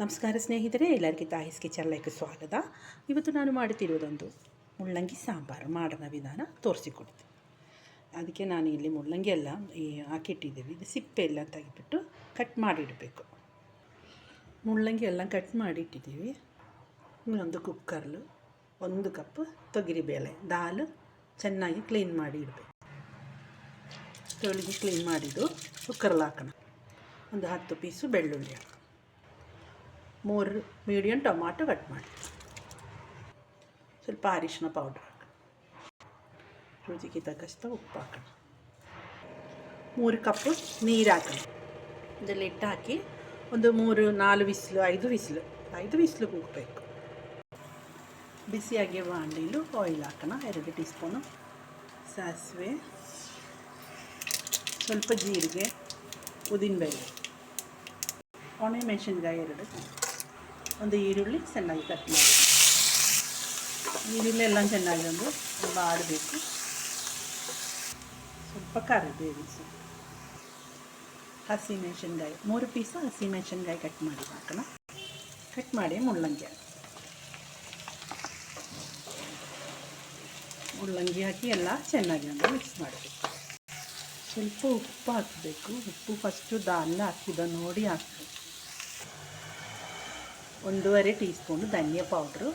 ನಮಸ್ಕಾರ ಸ್ನೇಹಿತರೆ, ಎಲ್ಲರಿಗೂ ತಾಯಿಸ್ ಕಿಚನ್ಲೈಕ್ ಸ್ವಾಗತ. ಇವತ್ತು ನಾನು ಮಾಡುತ್ತಿರುವುದೊಂದು ಮುಳ್ಳಂಗಿ ಸಾಂಬಾರು ಮಾಡೋಣ ವಿಧಾನ ತೋರಿಸಿಕೊಡ್ತೀನಿ. ಅದಕ್ಕೆ ನಾನು ಇಲ್ಲಿ ಮುಳ್ಳಂಗಿ ಎಲ್ಲ ಈ ಹಾಕಿಟ್ಟಿದ್ದೀವಿ. ಇದು ಸಿಪ್ಪೆ ಎಲ್ಲ ತೆಗೆದ್ಬಿಟ್ಟು ಕಟ್ ಮಾಡಿಡಬೇಕು. ಮುಳ್ಳಂಗಿ ಎಲ್ಲ ಕಟ್ ಮಾಡಿ ಇಟ್ಟಿದ್ದೀವಿ ಇನ್ನೊಂದು ಕುಕ್ಕರ್ಲು ಒಂದು ಕಪ್ ತೊಗರಿಬೇಳೆ ದಾಲು ಚೆನ್ನಾಗಿ ಕ್ಲೀನ್ ಮಾಡಿ ಇಡಬೇಕು ತೊಳೆದು ಕ್ಲೀನ್ ಮಾಡಿದ್ದು ಕುಕ್ಕರ್ಲಿ ಹಾಕೋಣ. ಒಂದು ಹತ್ತು ಪೀಸು ಬೆಳ್ಳುಳ್ಳಿ ಹಾಕೋಣ. ಮೂರು ಮೀಡಿಯಮ್ ಟೊಮಾಟೊ ಕಟ್ ಮಾಡಿ. ಸ್ವಲ್ಪ ಅರಿಶಿನ ಪೌಡ್ರ್ ಹಾಕಿ. ರುಚಿಗೆ ತಕ್ಕಷ್ಟು ಉಪ್ಪು ಹಾಕೋಣ. ಮೂರು ಕಪ್ಪು ನೀರು ಹಾಕೋಣ. ಇದರಲ್ಲಿ ಇಟ್ಟು ಹಾಕಿ ಒಂದು ಮೂರು, ನಾಲ್ಕು ವಿಸ್ಲು ಐದು ವಿಸ್ಲು ಐದು ಬಿಸಿಲು ಕೂಗಬೇಕು. ಬಿಸಿಯಾಗಿ ಬಾಣಲಿಲು ಆಯಿಲ್ ಹಾಕೋಣ. ಎರಡು ಟೀ ಸ್ಪೂನು ಸಾಸಿವೆ. ಸ್ವಲ್ಪ ಜೀರಿಗೆ ಉದ್ದಿನಬೇಳೆ ಒಣ ಮೆಣಸಿನ್ಕಾಯಿ ಎರಡು ಒಂದು ಈರುಳ್ಳಿ ಚೆನ್ನಾಗಿ ಕಟ್ ಮಾಡಿ. ಈರುಳ್ಳಿ ಎಲ್ಲ ಚೆನ್ನಾಗಿ ಒಂದು ಆಡಬೇಕು. ಸ್ವಲ್ಪ ಕರಿಬೇವು ಸ್ವಲ್ಪ ಹಸಿ ಮೆಣಸಿನ್ಕಾಯಿ ಮೂರು ಪೀಸು ಹಸಿಮೆಣಸಿನ್ಕಾಯಿ ಕಟ್ ಮಾಡಿ ಹಾಕೋಣ. ಕಟ್ ಮಾಡಿ ಮುಳ್ಳಂಗಿ ಹಾಕಿ. ಮುಳ್ಳಂಗಿ ಹಾಕಿ ಎಲ್ಲ ಚೆನ್ನಾಗಿ ಒಂದು ಮಿಕ್ಸ್ ಮಾಡಬೇಕು. ಸ್ವಲ್ಪ ಉಪ್ಪು ಹಾಕಬೇಕು. ಉಪ್ಪು ಫಸ್ಟು ದಾನ್ನ ಹಾಕಿದ ನೋಡಿ ಹಾಕಬೇಕು. ಒಂದೂವರೆ ಟೀ ಸ್ಪೂನು ಧನಿಯಾ ಪೌಡ್ರು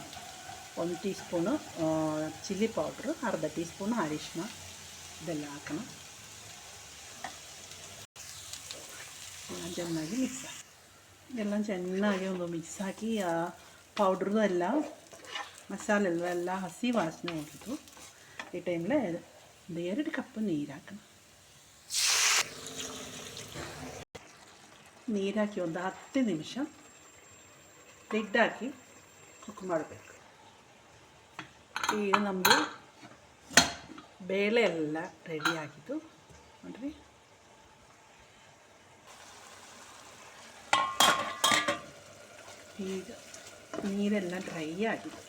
ಒಂದು ಟೀ ಸ್ಪೂನು ಚಿಲ್ಲಿ ಪೌಡ್ರು ಅರ್ಧ ಟೀ ಸ್ಪೂನು ಅರಿಶಿನ ಇದೆಲ್ಲ ಹಾಕೋಣ ಎಲ್ಲ ಚೆನ್ನಾಗಿ ಮಿಕ್ಸ್ ಹಾಕಿ ಎಲ್ಲ ಚೆನ್ನಾಗಿ ಒಂದು ಮಿಕ್ಸ್ ಹಾಕಿ ಆ ಪೌಡ್ರದ್ದು ಎಲ್ಲ ಮಸಾಲೆ ಎಲ್ಲ ಎಲ್ಲ ಹಸಿ ವಾಸನೆ ಹೋಗಿದ್ದು ಈ ಟೈಮ್ಲೆ ಒಂದು ಎರಡು ಕಪ್ ನೀರು ಹಾಕೋಣ ನೀರು ಹಾಕಿ ಒಂದು ಹತ್ತು ನಿಮಿಷ ಲಿಡ್ ಹಾಕಿ ಕುಕ್ ಮಾಡಬೇಕು ಈಗ ನಮ್ಮದು ಬೇಳೆ ಎಲ್ಲ ರೆಡಿ ಆಗಿದ್ದು ನೋಡ್ರಿ ಈಗ ನೀರೆಲ್ಲ ಡ್ರೈ ಆಗಿದೆ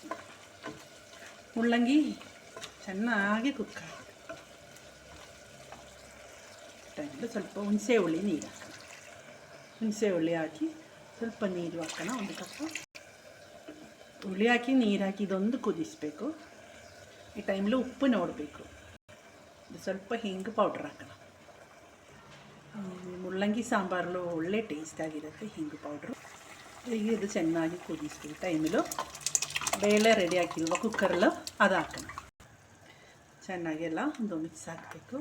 ಮುಳ್ಳಂಗಿ ಚೆನ್ನಾಗಿ ಕುಕ್ ಆಗಿದೆ ಟೈಮಲ್ಲಿ ಸ್ವಲ್ಪ ಹುಣಸೆ ಹುಳಿ ನೀರು ಹಾಕೋಣ ಹುಣಸೆ ಹುಳಿ ಹಾಕಿ ಸ್ವಲ್ಪ ನೀರು ಹಾಕೋಣ, ಒಂದು ಕಪ್ಪು ಹುಳಿ ಹಾಕಿ, ನೀರು ಹಾಕಿ, ಇದೊಂದು ಕುದಿಸ್ಬೇಕು. ಈ ಟೈಮಲ್ಲಿ ಉಪ್ಪು ನೋಡಬೇಕು. ಸ್ವಲ್ಪ ಹಿಂಗೆ ಪೌಡ್ರ್ ಹಾಕೋಣ. ಮುಳ್ಳಂಗಿ ಸಾಂಬಾರಲ್ಲೂ ಒಳ್ಳೆ ಟೇಸ್ಟ್ ಆಗಿರುತ್ತೆ ಹಿಂಗು ಪೌಡ್ರು ಈಗ ಇದು ಚೆನ್ನಾಗಿ ಕುದಿಸ್ತೀವಿ ಟೈಮಲ್ಲೂ ಬೇಳೆ ರೆಡಿ ಹಾಕಿಲ್ವ ಕುಕ್ಕರಲ್ಲೂ ಅದು ಹಾಕೋಣ. ಚೆನ್ನಾಗಿ ಎಲ್ಲ ಒಂದು ಮಿಕ್ಸ್ ಹಾಕಬೇಕು.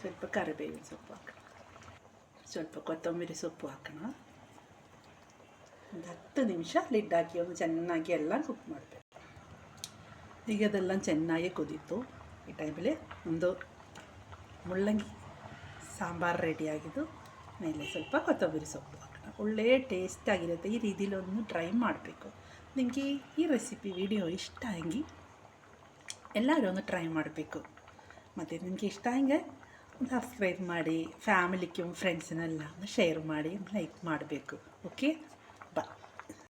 ಸ್ವಲ್ಪ ಕರಿಬೇವಿನ ಸೊಪ್ಪು ಹಾಕೋಣ. ಸ್ವಲ್ಪ ಕೊತ್ತಂಬರಿ ಸೊಪ್ಪು ಹಾಕೋಣ. ಒಂದು ಹತ್ತು ನಿಮಿಷ ಲಿಡ್ ಹಾಕಿ ಒಂದು ಚೆನ್ನಾಗಿ ಎಲ್ಲ ಕುಕ್ ಮಾಡಬೇಕು. ಈಗ ಅದೆಲ್ಲ ಚೆನ್ನಾಗಿ ಕುದೀತು. ಈ ಟೈಮಲ್ಲಿ ಒಂದು ಮುಳ್ಳಂಗಿ ಸಾಂಬಾರು ರೆಡಿಯಾಗಿದ್ದು ಮೇಲೆ ಸ್ವಲ್ಪ ಕೊತ್ತಂಬರಿ ಸೊಪ್ಪು ಹಾಕೋಣ. ಒಳ್ಳೆ ಟೇಸ್ಟಾಗಿರುತ್ತೆ ಈ ರೀತಿಲಿ ಒಂದು ಟ್ರೈ ಮಾಡಬೇಕು. ನಿಮಗೆ ಈ ರೆಸಿಪಿ ವಿಡಿಯೋ ಇಷ್ಟ ಆಗಿ ಎಲ್ಲರೂ ಒಂದು ಟ್ರೈ ಮಾಡಬೇಕು. ಮತ್ತು ನಿಮಗೆ ಇಷ್ಟ ಹಂಗೆ ಸಬ್ಸ್ಕ್ರೈಬ್ ಮಾಡಿ ಫ್ಯಾಮಿಲಿಗೆ ಫ್ರೆಂಡ್ಸ್ನೆಲ್ಲ ಶೇರ್ ಮಾಡಿ ಲೈಕ್ ಮಾಡಬೇಕು. ಓಕೆ